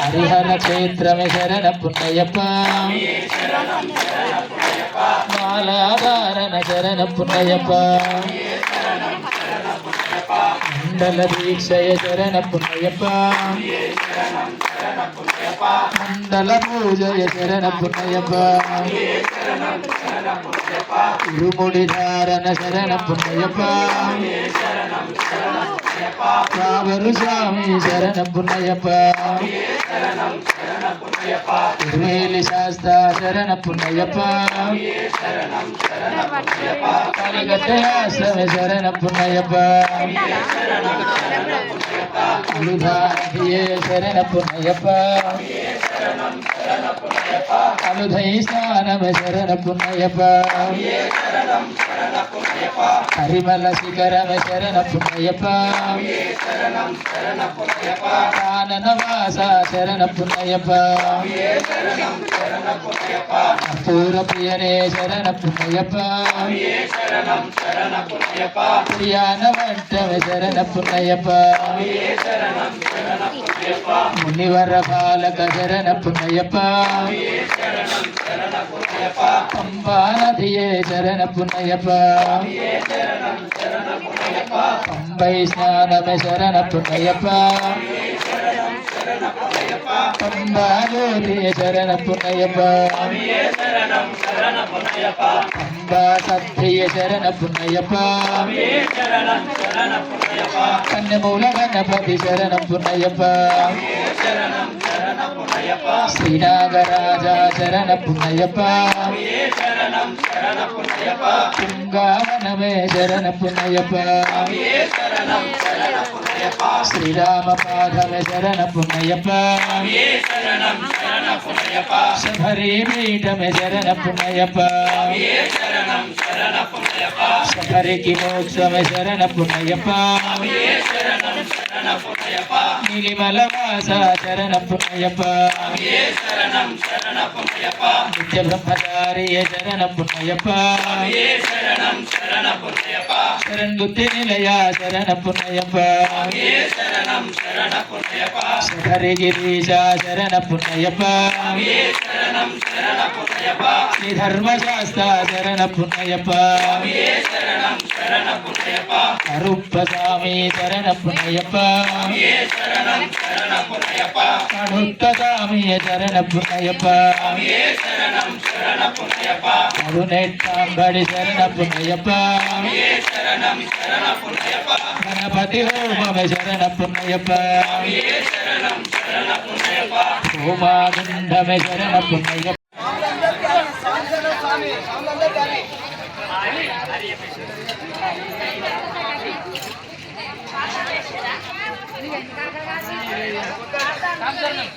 ஹரிஹர கேத்திரமே சரண புண்ணையப்பா. மாலாதாரண சரண புண்ணையப்பா. மண்டல தீட்சய சரண புண்ணையப்பா மண்டல பூஜய சரண புண்ணையப்பா இருமுடிதாரண சரண புண்ணையப்பா காவரு சாமி சரண புண்ணையப்பா வேலி சாஸ்தா சரண புண்ணையப்பா கலிகட்டயாசமி சரண புண்ணையப்பா அனுதாதியே சரண புண்ணையப்பா அனுதை ஸ்நானம சரண புண்ணையப்பா హరిమల శిఖరమ శరణ పుణ్యప్ప కాననవాస శరణ పుణ్యప్ప పూర ప్రియనే శరణ పుణ్యప్ప ప్రియాన వంటవ శరణ పుణ్యప్ప మునివర బాలక శరణ పునయప పంబానదియే శరణ పునయప పంబై స్నానమ శరణ పునయప పంబా జ్యోతియ శరణ పుణ్యప్ప పంబా సత్య శరణ పుణ్యప్ప కన్యమూల గణపతి శరణ పుణ్యప్ప శ్రీనాగరాజ శరణ పుణ్యప్ప తుంగావనమే శరణ పుణ్యప్ప శ్రీరామ పాదమే శరణ పుణ్యప్ప శబరి పీఠమే శరణ పుణ్యప్ప శబరికి మోక్షమే శరణ పుణ్యప్ప నీలిమల వాస శరణ నిత్య బ్రహ్మచారియ శరణ పుణ్యప్ప శరణుతి నిలయ శరణ పుణ్యప్ప శబరి గిరీశ శరణ పుణ్యప్ప శ్రీ ధర్మశాస్త్ర శరణ పుణ్యప్ప கருப்பசாமி சரணப்புனையப்பா கருப்பசாமிய சரணப்புனையப்பா பதினெட்டாம் படி சரணப்புனையப்பா கணபதி ஹோமம சரணப்புனையப்பா ஹோமாகுண்டம சரணப்புனையப்பா నమస్కారం.